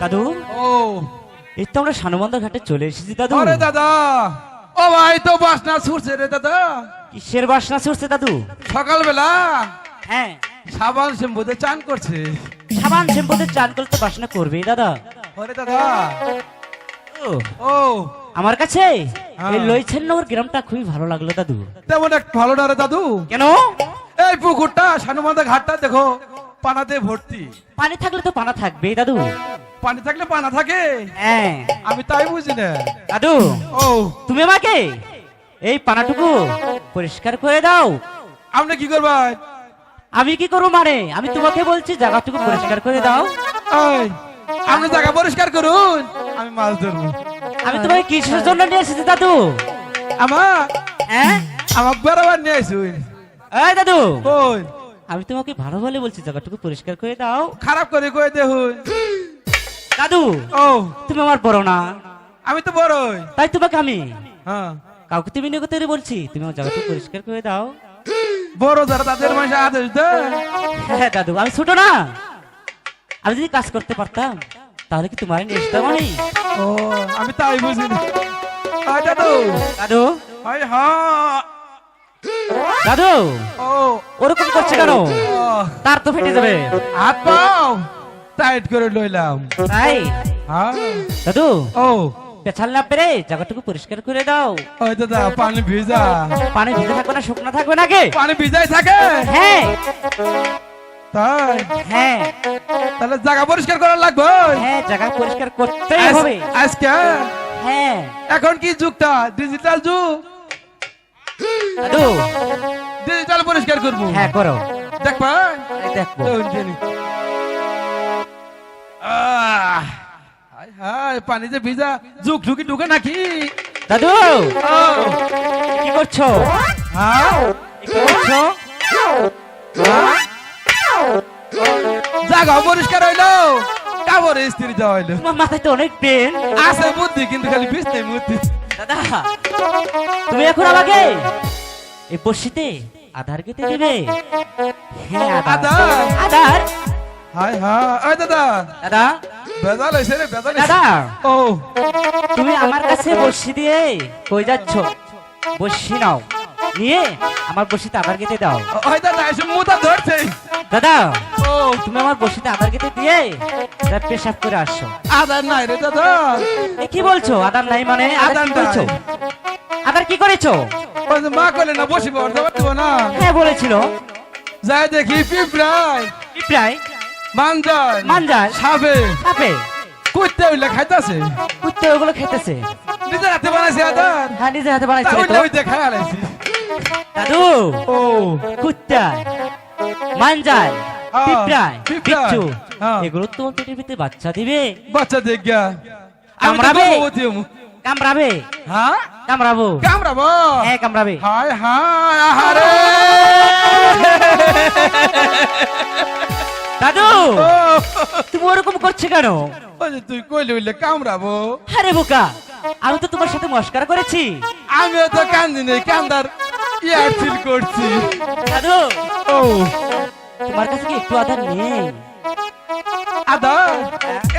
দাদু ও। এই তো আমরা সানুবন্ধ ঘাটে চলে এসেছি দাদু। আরে দাদা। ও ভাই তো বাসনা ছুটছে রে দাদা। কিসের বাসনা চড়ছে দাদু? সকালবেলা হ্যাঁ। সাবান শ্যাম্পুতে চান করছে। সাবান শ্যাম্পুতে চান করলে তো বাসনা করবেই দাদা। ওরে দাদা। ও, আমার কাছে? হ্যাঁ। এই লইছেন নগর গ্রামটা খুবই ভালো লাগল দাদু। তেমন এক ভালো না রে দাদু। কেন? এই পুকুরটা সানুমাদা ঘাটটা দেখো পানাতে ভর্তি। পানি থাকলে তো পানা থাকবেই দাদু। পানি থাকলে পানা থাকে। হ্যাঁ আমি তাই বুঝি না। দাদু ও। তুমি আমাকে এই পানাটুকু পরিষ্কার করে দাও। আপনি কি করবেন আমি কি করব মানে? আমি তোমাকে বলছি জায়গাটুকু পরিষ্কার করে দাও। এই, আপনি জায়গা পরিষ্কার করুন। আমি মাছ ধরবো। আমি তোমাকে কিসের জন্য নিয়ে এসেছি দাদু? আমার হ্যাঁ আমার বেড়াবার নিয়ে আসুন এই দাদু? ওই। আমি তোমাকে ভালো ভালো বলছি জায়গাটুকু পরিষ্কার করে দাও। খারাপ করে কয়ে দেখুন দাদু ও। তুমি আমার বড় না। আমি তো বড়ই। তাই তোমাকে আমি। হ্যাঁ। কাউকে তুমি নিয়ে করতে বলছি তুমি আমার জায়গাটুকু পরিষ্কার করে দাও। বড় যারা তাদের মাসে আদেশ দেয়। হ্যাঁ দাদু আমি ছোট না। আমি যদি কাজ করতে পারতাম তাহলে কি তোমার নিয়ে আসতাম আমি? ও আমি তাই বুঝি দাদু। দাদু। হাই হ্যাঁ। দাদু ও। ওরকম করছে কেন? তার তো ফেটে যাবে। হাত পাও। টাইট করে লইলাম। তাই হ্যাঁ। দাদু ও। পেছাল না পেরে জায়গাটুকু পরিষ্কার করে দাও। ওই দাদা পানি ভিজা। পানি ভিজে থাকবে না শুকনো থাকবে নাকি পানি ভিজাই থাকে। হ্যাঁ। তাই? হ্যাঁ। তাহলে জায়গা পরিষ্কার করা লাগবে? হ্যাঁ জায়গা পরিষ্কার করতেই আজ- হবে। আজকে? হ্যাঁ। এখন কি যুগটা? ডিজিটাল যুগ। দাদু। ডিজিটাল পরিষ্কার করব। হ্যাঁ করো। দেখবা? দেখব। হায় পানি যে ভিজা যুগ ঢুকি ঢুকে নাকি? দাদু! কি করছ? হ্যাঁ? পরিষ্কার হইল। কাপড় স্ত্রী দেওয়া হইল। মাথায় তো অনেক পেন আছে বুদ্ধি কিন্তু খালি বিছতে বুদ্ধি। দাদা তুমি এখন আমাকে এই বসিতে আধার কেটে দেবে হ্যাঁ আধার? আধার? হায় হায় দাদা। দাদা। বেজাল হয়েছে রে বেজাল। দাদা। ও। তুমি আমার কাছে বসি দিয়ে কই যাচ্ছ? বসি নাও। নিয়ে আমার বসিতে আধার কেটে দাও। ওই দাদা এসে মুতা ধরছে। দাদা ও। তুমি আমার বসিতে আধার কেটে দিয়ে তা পেশাব করে আসছো। আদার নাই রে দাদা। এ কি বলছো? আধার নাই মানে করেছ নাই। আধার কি করেছ? মা কইলে না বসিব না। হ্যাঁ বলেছিল। যাই দেখি পিঁপড়ায়। প্রায় মানজার মানজার। সাবে সাপে। কুত্তে উইলে খাইতাছে। কুত্তে ওগুলো খেতেছে নিজের হাতে বানাইছে আদার। হ্যাঁ নিজে হাতে তো উইতে খাই আলাইছি দাদু ও। কুত্তা মানজাল হ্যাঁ, পিঁপড়ায় পিঁপড়ায়, বিচ্ছু হ্যাঁ। এগুলো তো পেটের ভিতরে বাচ্চা দিবে। বাচ্চা দেখ গিয়া কামড়াবে? কামড়াবে? হ্যাঁ? কামড়াবো? কামড়াবো? হ্যাঁ কামড়াবে। হায় হায় আহারে! দাদু তুমি ওরকম করছ কেন? তুই কইলে উইলে কামড়াবো। আরে বোকা আমি তো তোমার সাথে মস্কার করেছি। আমিও তো কান্দি নেই কান্দার ইয়ার ফিল করছি। দাদু ও। তোমার কাছে কি একটু আধার নেই? আদার?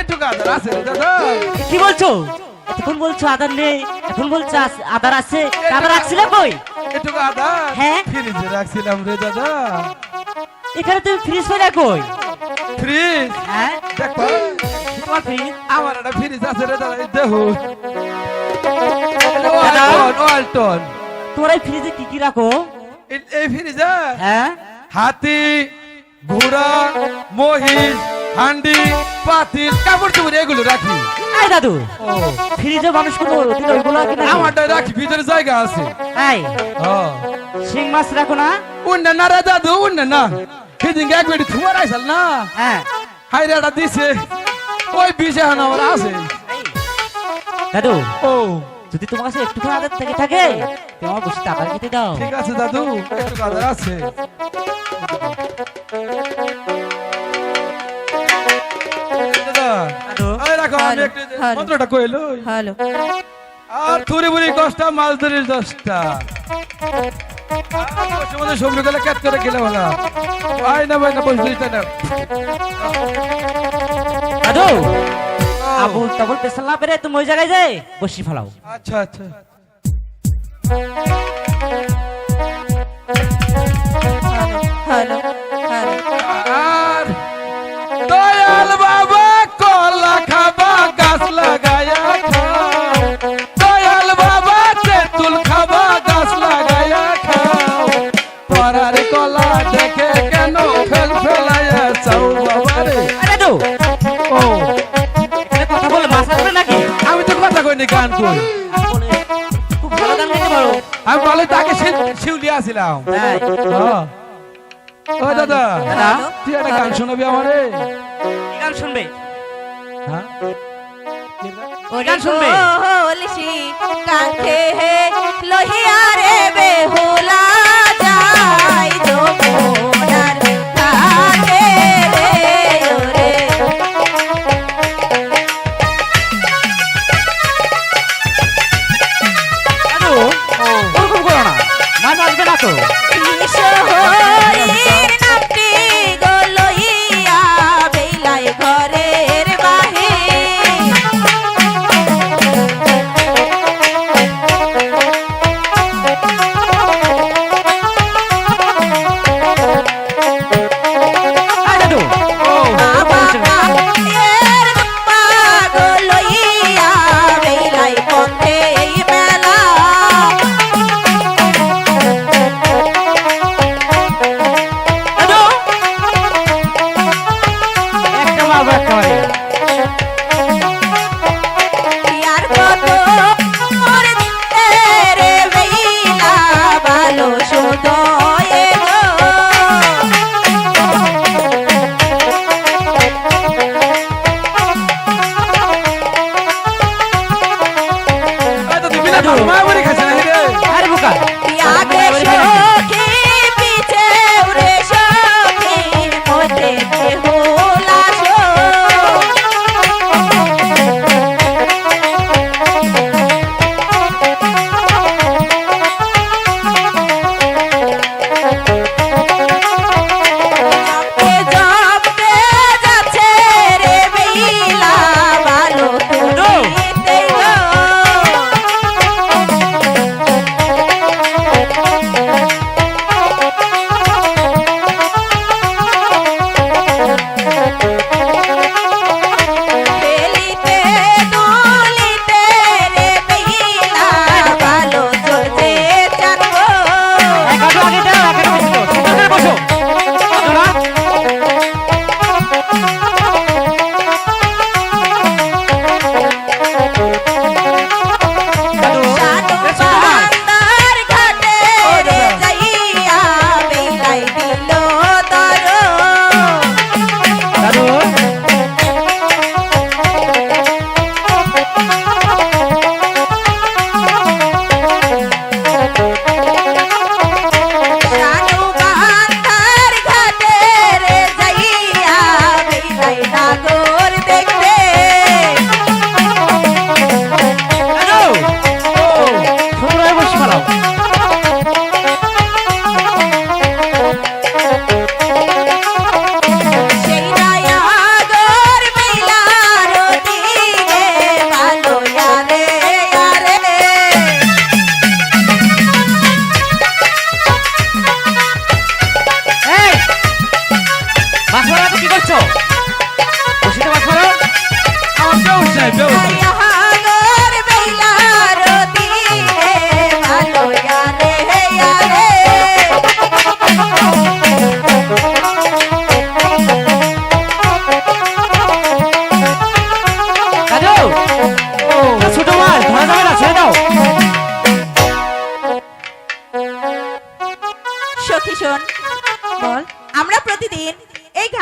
এটুকু আদার আছে রে দাদা। কি বলছো? এখন বলছো আধার নেই এখন বলছো আধার আছে। আধার রাখছিলে কই? এটুকু আদার? হ্যাঁ? ফ্রিজে রাখছিলাম রে দাদা। এখানে তুমি ফ্রিজ কই? ফ্রিজ হ্যাঁ? দেখো তোমার ফ্রিজ আমার একটা ফ্রিজ আছে রে দাদা দেখো। ওয়ালটন ওয়ালটন এই ফ্রিজে কি কি রাখো? এই- এই ফ্রিজে হ্যাঁ? হাতি ঘোড়া মহিষ হান্ডি পাতিল কাপড় চোপড় এগুলো রাখি। দাদু ফ্রিজে মানুষ কোনো দিলে ওইগুলো আমারটা রাখি ভিতরে জায়গা আছে। হ্যাঁ শিং মাছ রাখো না? উন্না না রে দাদু উন্না না। সেদিন এক বেটি থুয়ার আইসাল না? হ্যাঁ। হাইরাটা দিছে। ওই বিষে হানা আমার আছে। দাদু ও। যদি তোমার কাছে একটু আধার থেকে থাকে তুমি আমার বসে আধার কেটে দাও। ঠিক আছে দাদু। একটু কাদার আছে। দাদা দাদু। এই রাখো আমি হ্যালো, একটু হ্যালো। মন্ত্রটা কইলো হ্যালো। আর থুরি বুড়ি দশটা মাছ ধরির দশটা। সবজি গেলে ক্যাট করে গেলে বলা আয় naman, ভাই na. দাদু আবুল তাবুল পেছাল না পেরে তুমি ওই জায়গায় যাই বসি ফেলাও আচ্ছা আচ্ছা হ্যালো গান কই? খুব ভালো গান গাইতে পারো আমি বলে তাকে শিউলি আসিলাম। হ্যাঁ। ও দাদা তুই একটা গান শোনাবি আমারে? গান শুনবে? হ্যাঁ। গান শুনবে? লহিয়া রে বেহুলা যাই যমুনার মাছ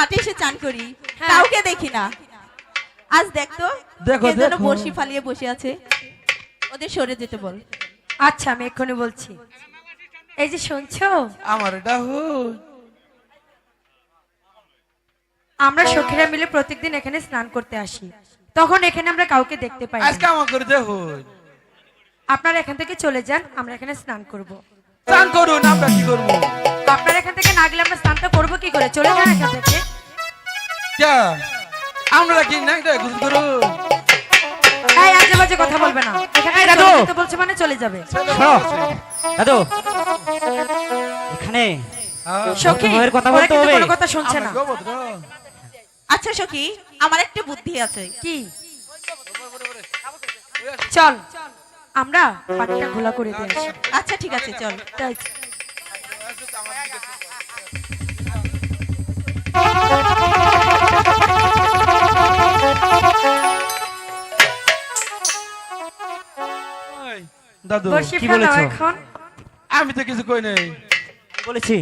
ঘাটে এসে চান করি। হ্যাঁ। কাউকে দেখি না। আজ দেখ তো দেখো, যেন বসি ফালিয়ে বসে আছে। ওদের সরে যেতে বল। আচ্ছা আমি এক্ষুনি বলছি। এই যে শুনছো? আমার এটা হুই আমরা সখীরা মিলে প্রত্যেকদিন এখানে স্নান করতে আসি। তখন এখানে আমরা কাউকে দেখতে পাই আজকে আমার করে দেখুন আপনারা এখান থেকে চলে যান আমরা এখানে স্নান করব। চান করুন আমরা কি করব? আপনারা এখান থেকে না গেলে আমরা স্নানটা করব কি করে? চলে যান এখান থেকে। আমরা কি না গুজ এই আজে বাজে কথা বলবে না। এখানে দাদু! বলছে মানে চলে যাবে। দাদু। এখানে সখী কথা বলতে হবে। কোনো কথা শুনছে না। আচ্ছা সখী আমার একটা বুদ্ধি আছে। কি? চল আমরা পানিটা ঘোলা করে দিয়ে আসি। আচ্ছা ঠিক আছে চল তাই দাদু কি বলেছ? এখন। আমি তো কিছু কই নাই। বলেছি।